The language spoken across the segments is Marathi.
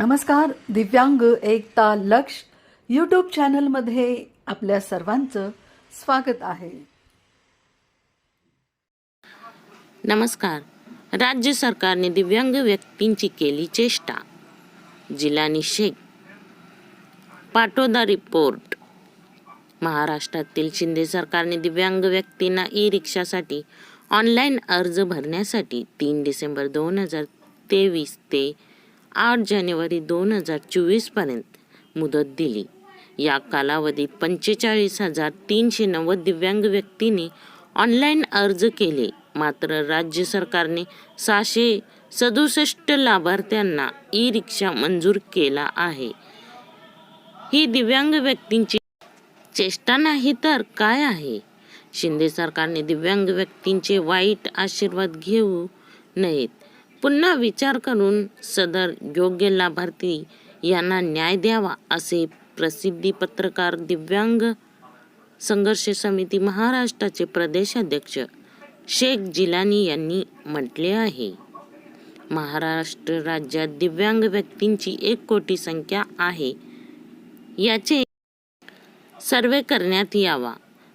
नमस्कार दिव्यांग एकता लक्ष यूट्यूब चॅनलमध्ये आपल्या सर्वांचं स्वागत आहे. नमस्कार. राज्य सरकारने दिव्यांग व्यक्तींची केली चेष्टा. जिलानी शेख पाटोदा रिपोर्ट महाराष्ट्रातील शिंदे सरकारने दिव्यांग व्यक्तींना ई रिक्षासाठी ऑनलाईन अर्ज भरण्यासाठी तीन डिसेंबर दोन हजार तेवीस ते आठ जानेवारी दोन हजार चोवीसपर्यंत मुदत दिली. या कालावधीत पंचेचाळीस हजार तीनशे नव्वद दिव्यांग व्यक्तींनी ऑनलाईन अर्ज केले. मात्र राज्य सरकारने सहाशे सदुसष्ट लाभार्थ्यांना ई रिक्षा मंजूर केला आहे. ही दिव्यांग व्यक्तींची चेष्टा नाही तर काय आहे? शिंदे सरकारने दिव्यांग व्यक्तींचे वाईट आशीर्वाद घेऊ नयेत. पुन्हा विचार करून सदर योग्य लाभार्थी यांना न्याय द्यावा असे प्रसिद्धी पत्रकार दिव्यांग संघर्ष समिती महाराष्ट्राचे प्रदेशाध्यक्ष शेख जिलानी यांनी म्हटले आहे. महाराष्ट्र राज्यात दिव्यांग व्यक्तींची एक कोटी संख्या आहे. याचे सर्वे करण्यात यावा.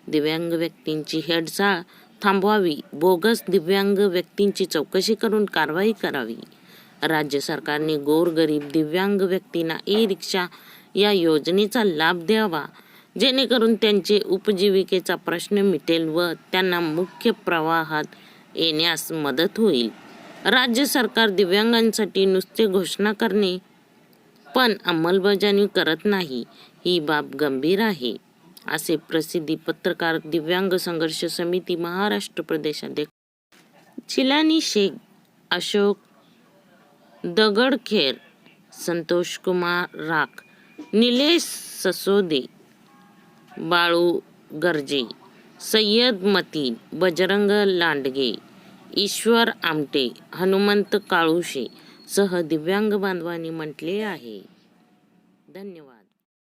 दिव्यांग व्यक्तींची हेडसाळ थांबवावी. बोगस दिव्यांग व्यक्तींची चौकशी करून कारवाई करावी. राज्य सरकारने गोरगरीब दिव्यांग व्यक्तींना ई रिक्षा या योजनेचा लाभ द्यावा. जेणेकरून त्यांचे उपजीविकेचा प्रश्न मिटेल व त्यांना मुख्य प्रवाहात येण्यास मदत होईल. राज्य सरकार दिव्यांगांसाठी नुसते घोषणा करणे पण अंमलबजावणी करत नाही. ही बाब गंभीर आहे. असे प्रसिद्धी पत्रकार दिव्यांग संघर्ष समिती महाराष्ट्र प्रदेशाध्यक्ष चिलानी शेख अशोक दगडखेर संतोष कुमार राख निलेश ससोदे बाळू गर्जे सय्यद मतीन बजरंग लांडगे ईश्वर आमटे हनुमंत काळुशे सह दिव्यांग बांधवांनी म्हटले आहे. धन्यवाद.